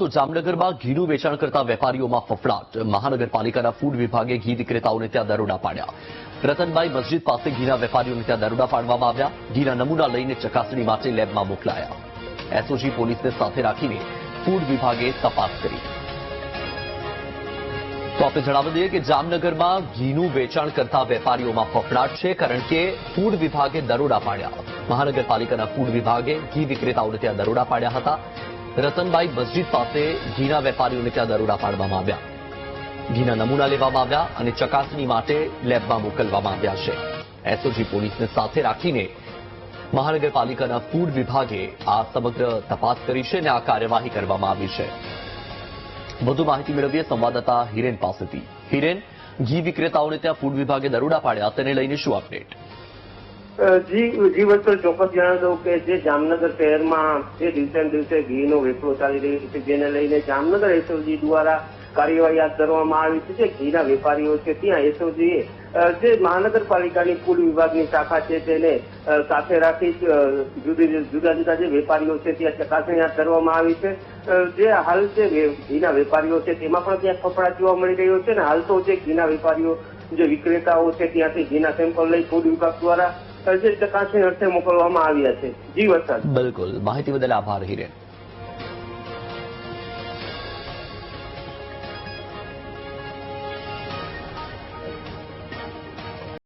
તો જામનગરમાં ઘીનું વેચાણ કરતા વેપારીઓમાં ફફડાટ. મહાનગરપાલિકાના ફૂડ વિભાગે ઘી વિક્રેતાઓને ત્યાં દરોડા પાડ્યા. રતનભાઈ મસ્જિદ પાસે ઘીના વેપારીઓને ત્યાં દરોડા પાડવામાં આવ્યા. ઘીના નમૂના લઈને ચકાસણી માટે લેબમાં મોકલાયા. એસઓજી પોલીસને સાથે રાખીને ફૂડ વિભાગે તપાસ કરી. તો આપણે જણાવી દઈએ કે જામનગરમાં ઘીનું વેચાણ કરતા વેપારીઓમાં ફફડાટ છે કારણ કે ફૂડ વિભાગે દરોડા પાડ્યા. મહાનગરપાલિકાના ફૂડ વિભાગે ઘી વિક્રેતાઓને ત્યાં દરોડા પાડ્યા હતા. રતનબાઈ મસ્જિદ પાસે ઘીના વેપારીઓને ત્યાં દરોડા પાડવામાં આવ્યા. ઘીના નમૂના લેવામાં આવ્યા અને ચકાસણી માટે લેબમાં મોકલવામાં આવ્યા છે. એસઓજી પોલીસને સાથે રાખીને મહાનગરપાલિકાના ફૂડ વિભાગે આ સમગ્ર તપાસ કરી છે અને આ કાર્યવાહી કરવામાં આવી છે. વધુ માહિતી મેળવીએ સંવાદદાતા હિરેન પાસેથી. હિરેન, ઘી વિક્રેતાઓને ત્યાં ફૂડ વિભાગે દરોડા પાડ્યા, તેને લઈને શું અપડેટ? જી જી વસ્તુ ચોક્કસ જણાવી દઉં કે જે જામનગર શહેરમાં જે દિવસે દિવસે ઘીનો વેપરો ચાલી રહ્યો છે, જેને લઈને જામનગર એસઓજી દ્વારા કાર્યવાહી હાથ ધરવામાં આવી છે, જે ઘીના વેપારીઓ છે, ત્યાં એસઓજીએ જે મહાનગરપાલિકાની કુલ વિભાગની શાખા છે, તેને સાથે રાખી જુદી, જુદા જુદા જે વેપારીઓ છે, ત્યાં ચકાસણી હાથ ધરવામાં આવી છે જે હાલ જે ઘીના વેપારીઓ છે, તેમાં પણ ત્યાં ફફડાટ જોવા મળી રહ્યો છે, ને હાલ તો જે ઘીના વેપારીઓ, જે વિક્રેતાઓ છે, ત્યાંથી ઘીના સેમ્પલ લઈ ફૂડ વિભાગ દ્વારા જે ચકાસણી અર્થે મોકલવામાં આવ્યા છે જી વરસાદ બિલકુલ. માહિતી બદલ આભાર હિરેન.